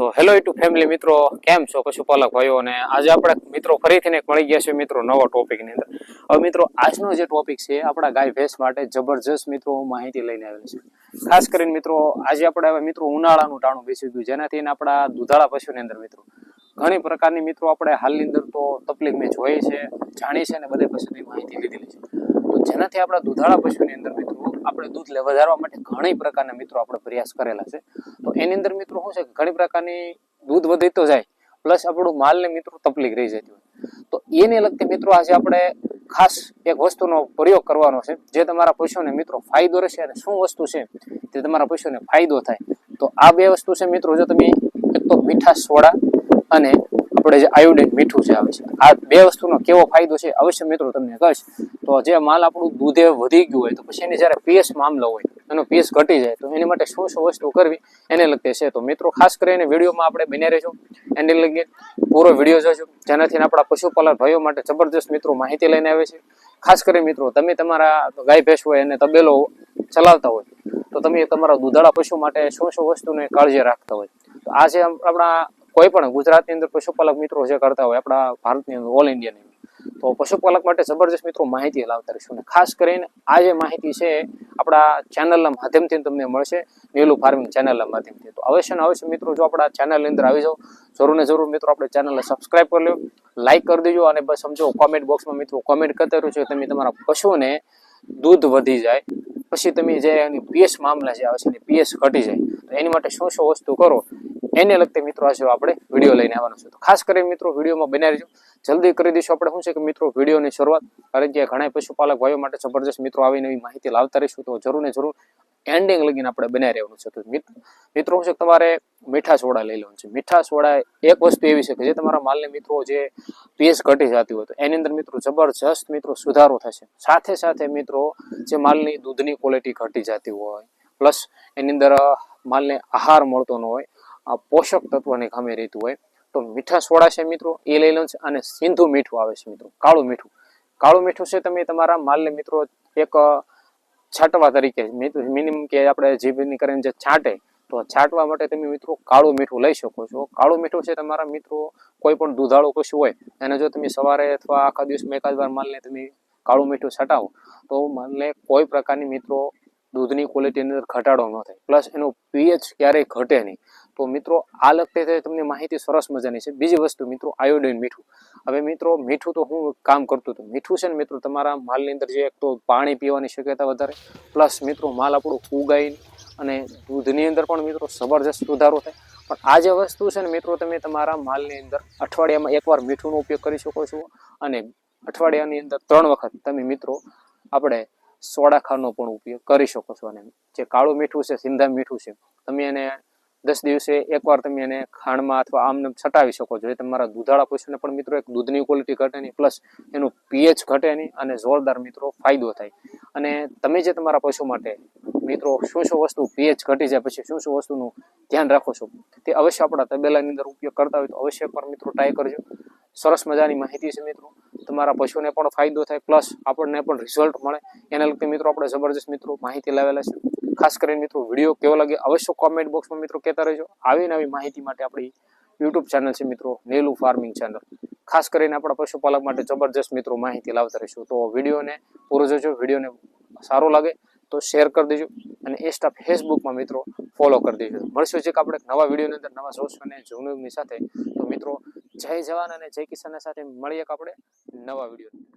તો hello two family મિત્રો, કેમ છો? પશુપાલક ભાઈઓ અને આજે આપણે મિત્રો ફરીથી એક મળી ગયા છે મિત્રો નવા ટોપિકની અંદર. હવે મિત્રો, આજનો જે ટોપિક છે, આપણા ગાય ભેંસ માટે જબરજસ્ત મિત્રો માહિતી લઈને આવેલ છે. ખાસ કરીને મિત્રો, આજે આપણે હવે મિત્રો ઉનાળાનું ટાણું બેસી ગયું, જેનાથી આપણા દુધાળા પશુની અંદર મિત્રો, ઘણી પ્રકારની મિત્રો આપણે હાલની અંદર તો તકલીફ મેં જોઈ છે, જાણી છે અને બધે પશુની માહિતી લીધેલી છે. તો જેનાથી આપણા દુધાળા પશુની અંદર મિત્રો, આપણે દૂધ વધારવા માટે ઘણી પ્રકારના મિત્રો આપણે પ્રયાસ કરેલા છે. તો એની અંદર મિત્રો શું છે ઘણી પ્રકારની દૂધ વધી તો જાય પ્લસ આપણું માલને મિત્રો તકલીફ રહી જતી હોય. તો એને લગતી મિત્રો આજે આપણે ખાસ એક વસ્તુનો પ્રયોગ કરવાનો છે, જે તમારા પશુને મિત્રો ફાયદો રહેશે અને શું વસ્તુ છે તે તમારા પશુને ફાયદો થાય. તો આ બે વસ્તુ છે મિત્રો, જો તમે એક તો મીઠા સોડા અને આપણે જે આયોડિન મીઠું છે આવે છે, આ બે વસ્તુનો કેવો ફાયદો છે અવશ્ય મિત્રો તમને કહીશ તો જે માલ આપણું દૂધે વધી ગયું હોય તો પછી એની જ્યારે પીએસ મામલો હોય એનો પીસ ઘટી જાય, તો એની માટે શું શું વસ્તુ કરવી, એને લગતી છે તો મિત્રો, ખાસ કરીને વિડીયોમાં આપણે બન્યા રહેજો. એને લગી પૂરો વીડિયો જોજો. જેનાથી આપણા પશુપાલક ભાઈઓ માટે જબરદસ્ત મિત્રો માહિતી લઈને આવે છે. ખાસ કરીને મિત્રો, તમે તમારા ગાય, ભેંસ હોય અને તબેલો ચલાવતા હોય, તો તમે તમારા દુધાળા પશુ માટે શું શું વસ્તુને કાળજી રાખતા હોય. તો આજે આપણા કોઈ પણ ગુજરાતની અંદર પશુપાલક મિત્રો જે કરતા હોય, આપણા ભારતની અંદર ઓલ ઇન્ડિયાની તો પશુપાલક માટે જબરજસ્ત મિત્રો માહિતી લાવતા રહીશું અને ખાસ કરીને આ જે માહિતી છે, આપણા ચેનલના માધ્યમથી તમને મળશે, નીલું ફાર્મિંગ ચેનલના માધ્યમથી. તો અવશ્ય ને અવશ્ય મિત્રો, જો આપણા ચેનલની અંદર આવી જાઓ, જરૂર ને જરૂર મિત્રો આપણે ચેનલને સબસ્ક્રાઇબ કરી લો લાઈક કરી દેજો અને બસ સમજો કોમેન્ટ બોક્સમાં મિત્રો કોમેન્ટ કરતા રહ્યો છો તમે તમારા પશુને દૂધ વધી જાય. પછી તમે જે એની પીએસ મામલા જે આવે છે, એની પીએસ ઘટી જાય. તો એની માટે શું શું વસ્તુ કરો એને લગતી મિત્રો આજે આપણે વીડિયો લઈને આવવાનો છે તો ખાસ કરીને મિત્રો વિડીયોમાં બનાવી રહેજો. જલ્દી કરી દઈશું આપણે. શું છે કે મિત્રો વિડીયોની શરૂઆત, કારણ કે ઘણા પશુપાલક ભાઈઓ માટે જબરજસ્ત મિત્રો આવી નવી માહિતી લાવતા રહીશું. તો જરૂર ને જરૂર એન્ડિંગ લગીને આપણે બનાવી રહેવાનું છે. તો મિત- મિત્રો શું છે તમારે મીઠા સોડા લઈ લેવાનું છે. મીઠા સોડા એક વસ્તુ એવી છે કે જે તમારા માલને મિત્રો જે પીએસ ઘટી જતી હોય તો એની અંદર મિત્રો જબરજસ્ત મિત્રો સુધારો થશે. સાથે સાથે મિત્રો જે માલની દૂધની ક્વોલિટી ઘટી જતી હોય પ્લસ એની અંદર માલને આહાર મળતો ન હોય પોષક તત્વની ખામી રહેતું હોય. તો મીઠા સોડા છે મિત્રો, એ લઈ લો અને સિંધુ મીઠું આવે છે મિત્રો, કાળું મીઠું. કાળું મીઠું છે તમે તમારા માલને મિત્રો એક છાંટવા તરીકે મિનિમમ કે આપણે જીભની કરીને જે છાંટે, તો છાંટવા માટે તમે મિત્રો કાળું મીઠું લઈ શકો છો. કાળું મીઠું છે તમારા મિત્રો કોઈ પણ દુધાળું પશુ હોય, એને જો તમે સવારે અથવા આખા દિવસમાં એકાદ વાર માલને તમે કાળું મીઠું છટાવો, તો માલને કોઈ પ્રકારની મિત્રો દૂધની ક્વોલિટીની અંદર ઘટાડો ન થાય. પ્લસ એનું પીએચ ક્યારેય ઘટે નહીં. તો મિત્રો, આ લગતે તમને માહિતી સરસ મજાની છે. બીજી વસ્તુ મિત્રો, આયોડિન મીઠું. હવે મિત્રો, મીઠું તો હું કામ કરતું હતું. મીઠું છે ને મિત્રો, તમારા માલની અંદર જે એક તો પાણી પીવાની શક્યતા વધારે, પ્લસ મિત્રો, માલ આપણું ઉગાઈ અને દૂધની અંદર પણ મિત્રો જબરજસ્ત સુધારો થાય. પણ આ જે વસ્તુ છે ને મિત્રો, તમે તમારા માલની અંદર અઠવાડિયામાં એકવાર મીઠુંનો ઉપયોગ કરી શકો છો. અને અઠવાડિયાની અંદર ત્રણ વખત તમે મિત્રો, આપણે સોડા ખારનો પણ ઉપયોગ કરી શકો છો. અને જે કાળું મીઠું છે, સિંધા મીઠું છે, તમે એને દસ દિવસે એકવાર તમે એને ખાંડમાં અથવા આમને છટાવી શકો છો. એ તમારા દૂધાળા પશુને પણ મિત્રો એક દૂધની ક્વોલિટી ઘટે નહીં પ્લસ એનું પીએચ ઘટે નહીં અને જોરદાર મિત્રો ફાયદો થાય. અને તમે જે તમારા પશુ માટે મિત્રો શું શું વસ્તુ પીએચ ઘટી જાય પછી શું શું વસ્તુનું ધ્યાન રાખો છો, તે અવશ્ય આપણા તબેલાની અંદર ઉપયોગ કરતા હોય તો અવશ્ય એકવાર મિત્રો ટ્રાય કરજો. સરસ મજાની માહિતી છે મિત્રો. તમારા પશુને પણ ફાયદો થાય પ્લસ આપણને પણ રિઝલ્ટ મળે. એના લગતી મિત્રો આપણે જબરજસ્ત મિત્રો માહિતી લાવેલા છે. ખાસ કરીને મિત્રો, વીડિયો કેવો લાગે અવશ્ય કોમેન્ટ બોક્સમાં મિત્રો કહેતા રહેજો. આવી નવી માહિતી માટે આપણી યુટ્યુબ ચેનલ છે મિત્રો, નેલું ફાર્મિંગ ચેનલ ખાસ કરીને આપણા પશુપાલક માટે જબરજસ્ત મિત્રો માહિતી લાવતા રહીશું. તો વિડીયોને પૂરો જોજો, વિડીયોને સારો લાગે તો શેર કરી દેજો અને ઇન્સ્ટા ફેસબુકમાં મિત્રો ફોલો કરી દેજો. મળશું છે કે આપણે નવા વિડીયોની અંદર, નવા સોર્સ અને જૂનની સાથે. તો મિત્રો, જય જવાન અને જય કિસાન સાથે મળીએ આપણે નવા વીડિયો